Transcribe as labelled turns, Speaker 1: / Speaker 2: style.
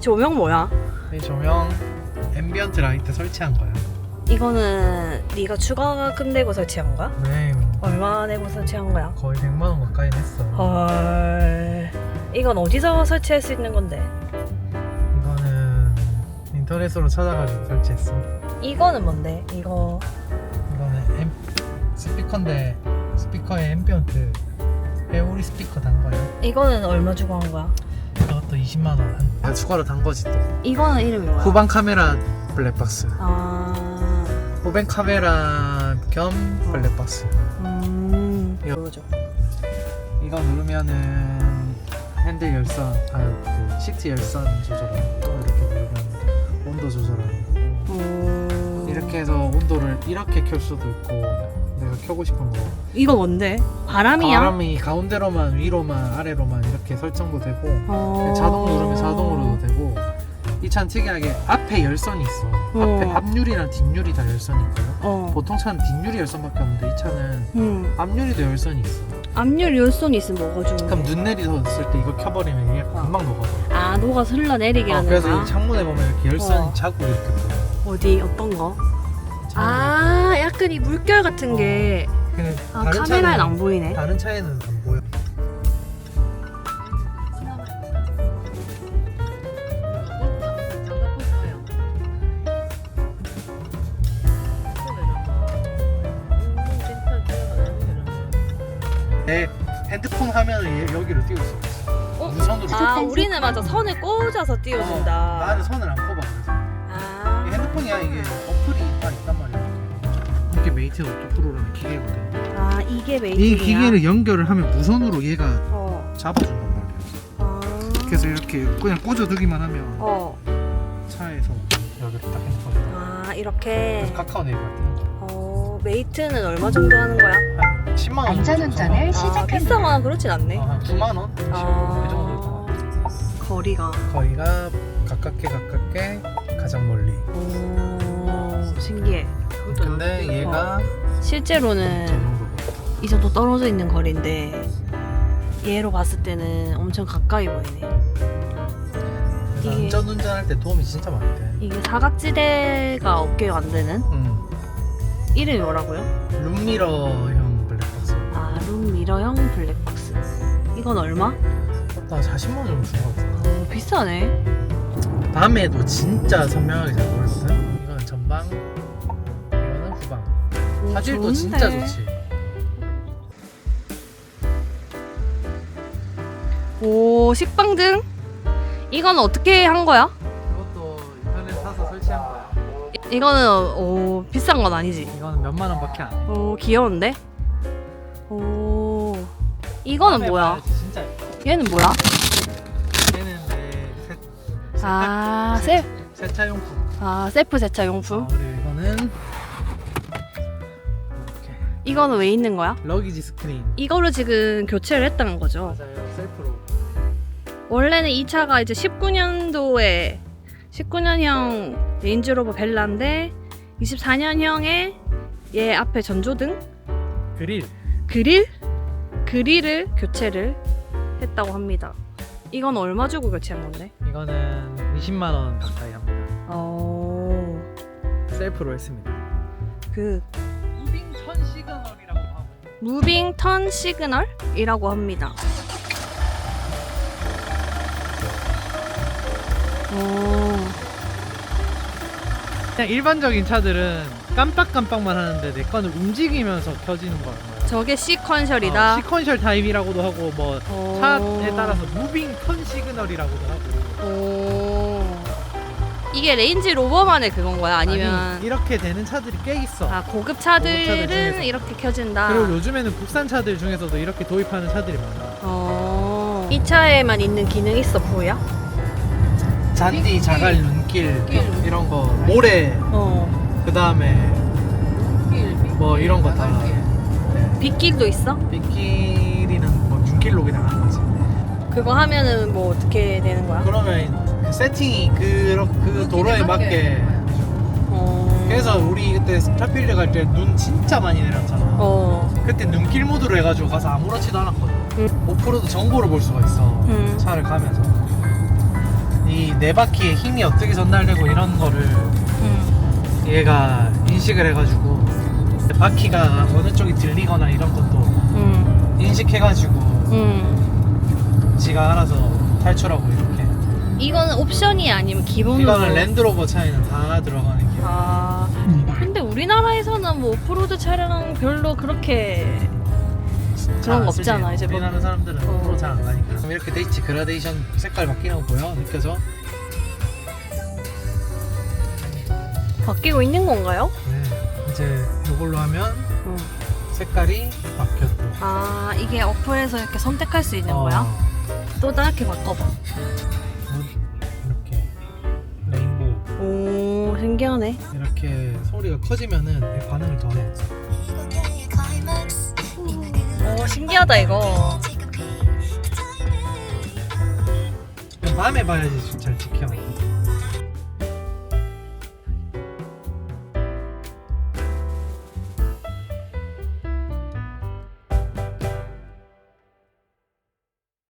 Speaker 1: 이 조명 뭐야?
Speaker 2: 이 조명 앰비언트 라이트 설치한 거야.
Speaker 1: 이거는 네가 추가금 내고 설치한 거야?
Speaker 2: 네,
Speaker 1: 얼마 내고 설치한 거야?
Speaker 2: 거의 100만 원 가까이 했어.
Speaker 1: 헐. 이건 어디서 설치할 수 있는 건데?
Speaker 2: 이거는 인터넷으로 찾아가지고 설치했어.
Speaker 1: 이거는 뭔데? 이거
Speaker 2: 이거는 앰, 스피커인데 스피커에 앰비언트 회오리 스피커 단 거야.
Speaker 1: 이거는 얼마 주고 한 거야?
Speaker 2: 이것도 20만 원. 한 추가로 단 거지 또.
Speaker 1: 이거는 이름이 뭐야?
Speaker 2: 후방 카메라 블랙박스.
Speaker 1: 아.
Speaker 2: 후방 카메라 겸 블랙박스.
Speaker 1: 음. 뭐죠?
Speaker 2: 이거 누르면은 핸들 열선, 아그 시트 열선 조절하는 거 이렇게 누르면 온도 조절하는 거.
Speaker 1: 음.
Speaker 2: 이렇게 해서 온도를 이렇게 켤 수도 있고 내가 켜고 싶은 거.
Speaker 1: 이거 뭔데? 바람이야?
Speaker 2: 바람이 가운데로만 위로만 아래로만 이렇게 설정도 되고
Speaker 1: 어.
Speaker 2: 자동 누르면 자동으로도 되고 이 차는 특이하게 앞에 열선이 있어.
Speaker 1: 어.
Speaker 2: 앞에 앞유리랑 뒷유리 다 열선이 있거든.
Speaker 1: 어.
Speaker 2: 보통 차는 뒷유리 열선밖에 없는데 이 차는
Speaker 1: 음.
Speaker 2: 앞유리도 열선이 있어.
Speaker 1: 앞열 열선이 있으면 뭐가 좋은데?
Speaker 2: 그럼 눈 내리셨을 때 이거 켜버리면 얘 금방 녹아버려.
Speaker 1: 아, 녹아 흘러내리게
Speaker 2: 어,
Speaker 1: 하는
Speaker 2: 그래서? 이 창문에 보면 이렇게 열선
Speaker 1: 어.
Speaker 2: 자국 이렇게 보여.
Speaker 1: 어디? 어떤 거? 아, 약간 이 물결 같은 게
Speaker 2: 근데
Speaker 1: 아,
Speaker 2: 다른
Speaker 1: 카메라엔
Speaker 2: 차는-
Speaker 1: 안 보이네.
Speaker 2: 다른 차에는 안 보여. 내 핸드폰 화면을 얘- 여기로 띄울 수 있어.
Speaker 1: 어?
Speaker 2: 무선으로.
Speaker 1: 아, 우리는 맞아. 선을 꽂아서
Speaker 2: 어,
Speaker 1: 띄워준다.
Speaker 2: 나는 선을 안 꼽아 그래서.
Speaker 1: 아.
Speaker 2: 핸드폰이야 이게 어플이 다 있단 말이야. 이게 메이트 오토 프로라는 기계거든.
Speaker 1: 아, 이게 메이킹이야?
Speaker 2: 이 기계를 연결을 하면 무선으로 얘가
Speaker 1: 어.
Speaker 2: 잡아준단 말이야.
Speaker 1: 아.
Speaker 2: 그래서 이렇게 그냥 꽂아두기만 하면
Speaker 1: 어.
Speaker 2: 차에서 여기로 딱 핸드폰.
Speaker 1: 아, 이렇게.
Speaker 2: 그래서 카카오 네이버 뜨는 거야.
Speaker 1: 어, 메이트는 얼마 정도 하는 거야?
Speaker 2: 한 10만 원.
Speaker 3: 안전운전을
Speaker 1: 아,
Speaker 3: 시작합니다.
Speaker 1: 비싸거나 그렇진 않네.
Speaker 2: 어, 한 9만 원. 그 정도
Speaker 1: 아. 거리가.
Speaker 2: 거리가 가깝게 가깝게 가장 멀리.
Speaker 1: 오, 신기해.
Speaker 2: 근데 얘가 저
Speaker 1: 실제로는. 이 정도 떨어져 있는 거리인데 얘로 봤을 때는 엄청 가까이 보이네. 이게-
Speaker 2: 안전 운전할 때 도움이 진짜 많이 돼.
Speaker 1: 이게 사각지대가 없게 만드는
Speaker 2: 음.
Speaker 1: 이름이 뭐라고요?
Speaker 2: 룸미러형 블랙박스.
Speaker 1: 아, 룸 미러형 블랙박스. 이건 얼마?
Speaker 2: 나 40만 원 정도 준것 같아.
Speaker 1: 어, 비싸네.
Speaker 2: 밤에도 진짜 선명하게 잘 보였거든. 이건 전방.
Speaker 1: 좋은데.
Speaker 2: 진짜 좋지.
Speaker 1: 오, 식빵등? 이건 어떻게 한 거야?
Speaker 2: 이것도 인터넷 사서 설치한 거야.
Speaker 1: 이- 이거는 오, 비싼 건 아니지.
Speaker 2: 이거는 몇만 원밖에 안 해.
Speaker 1: 오, 귀여운데? 오, 이거는 뭐야?
Speaker 2: 봐야지, 진짜 예뻐.
Speaker 1: 얘는 뭐야?
Speaker 2: 얘는 내 세,
Speaker 1: 아,
Speaker 2: 세,
Speaker 1: 세,
Speaker 2: 세차용품.
Speaker 1: 아, 셀프 세차
Speaker 2: 어,
Speaker 1: 용품.
Speaker 2: 그리고 이거는
Speaker 1: 이거는 왜 있는 거야?
Speaker 2: 러기지 스크린.
Speaker 1: 이거를 지금 교체를 했다는 거죠.
Speaker 2: 맞아요. 셀프로.
Speaker 1: 원래는 이 차가 이제 19년도에 19년형 레인지로버 벨라인데 24년형에 얘 앞에 전조등,
Speaker 2: 그릴.
Speaker 1: 그릴, 그릴을 교체를 했다고 합니다. 이건 얼마 주고 교체한 건데?
Speaker 2: 이거는 20만 원 가까이 합니다.
Speaker 1: 어,
Speaker 2: 셀프로 했습니다.
Speaker 1: 그
Speaker 2: 무빙
Speaker 1: 턴 시그널이라고 합니다. 오,
Speaker 2: 그냥 일반적인 차들은 깜빡깜빡만 하는데 내 거는 움직이면서 켜지는 거란.
Speaker 1: 저게 시퀀셜이다.
Speaker 2: 어, 시퀀셜 타입이라고도 하고 뭐
Speaker 1: 오.
Speaker 2: 차에 따라서 무빙 턴 시그널이라고도 하고.
Speaker 1: 오. 이게 레인지 로버만의 그건 거야? 아니면
Speaker 2: 아니, 이렇게 되는 차들이 꽤 있어.
Speaker 1: 아 고급
Speaker 2: 고급 차들
Speaker 1: 차들은. 이렇게 켜진다.
Speaker 2: 그리고 요즘에는 국산 차들 중에서도 이렇게 도입하는 차들이 많아.
Speaker 1: 어. 이 차에만 있는 기능 있어 보여?
Speaker 2: 잔디, 자갈, 눈길
Speaker 1: 눈길.
Speaker 2: 이런 거 모래
Speaker 1: 어.
Speaker 2: 그 다음에 뭐 이런 거 다.
Speaker 1: 빗길도 있어?
Speaker 2: 빗길이는 뭐 눈길록이 나가는 거지.
Speaker 1: 그거 하면은 뭐 어떻게 되는 거야?
Speaker 2: 그러면 그 세팅이 그, 그 도로에 맞게.
Speaker 1: 어.
Speaker 2: 그래서 우리 그때 스타필드 갈 때 눈 진짜 많이 내렸잖아.
Speaker 1: 어.
Speaker 2: 그때 눈길 모드로 해가지고 가서 아무렇지도 않았거든.
Speaker 1: 응.
Speaker 2: 오프로드 정보를 볼 수가 있어.
Speaker 1: 음.
Speaker 2: 차를 가면서. 이 네 바퀴의 힘이 어떻게 전달되고 이런 거를
Speaker 1: 음.
Speaker 2: 얘가 인식을 해가지고 바퀴가 어느 쪽이 들리거나 이런 것도
Speaker 1: 음.
Speaker 2: 인식해가지고
Speaker 1: 음.
Speaker 2: 지가 알아서 탈출하고 이렇게
Speaker 1: 이거는 옵션이 아니면 기본으로.
Speaker 2: 이거는 랜드로버 차에는 다 들어가는 게
Speaker 1: 아. 근데 우리나라에서는 뭐 오프로드 차량 별로 그렇게 그런 거 없잖아. 이제 뭐
Speaker 2: 우리나라 사람들은
Speaker 1: 어.
Speaker 2: 프로 잘안 가니까 그럼 이렇게 돼 있지 그라데이션 색깔 바뀌는 거 보여? 느껴져?
Speaker 1: 바뀌고 있는 건가요?
Speaker 2: 네 이제 이걸로 하면
Speaker 1: 음.
Speaker 2: 색깔이 바뀌었고
Speaker 1: 아 이게 어플에서 이렇게 선택할 수 있는
Speaker 2: 어,
Speaker 1: 거야? 또 다르게 바꿔봐. 신기하네.
Speaker 2: 이렇게 소리가 커지면은 반응을 더해
Speaker 1: 오 신기하다 이거.
Speaker 2: 밤에 봐야지 잘 지켜